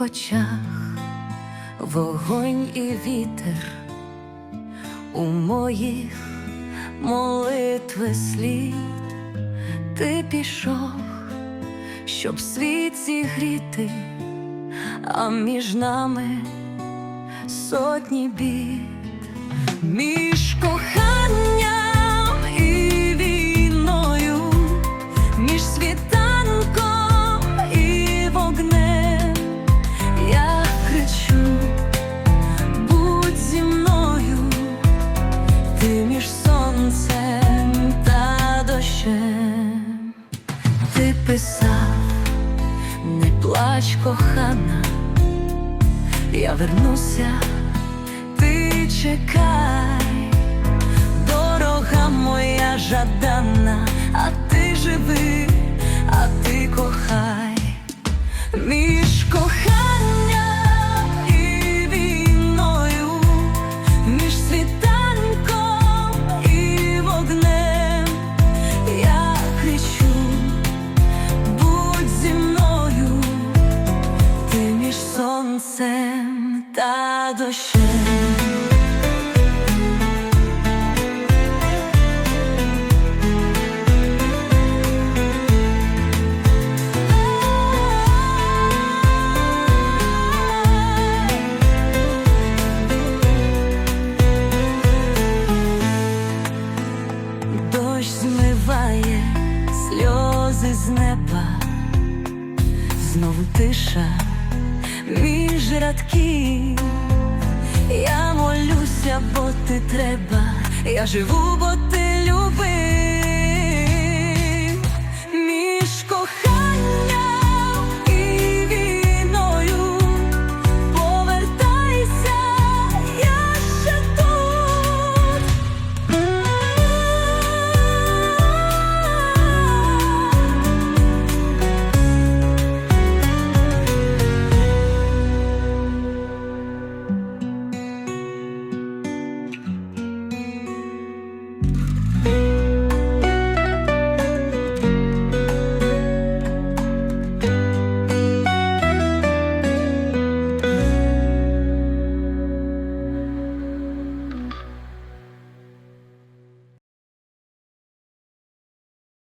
очах, вогонь і вітер у моїх молитви слід. Ти пішов, щоб світ зігріти, а між нами сотні бід, між коханням плач, кохана, я вернуся, ти чекай, дорога моя жадана, а ти живи, а ти кохай, між сонцем та дощем. Дощ змиває сльози з тиша між рядків. Я молюся, бо ти треба, я живу, бо ти.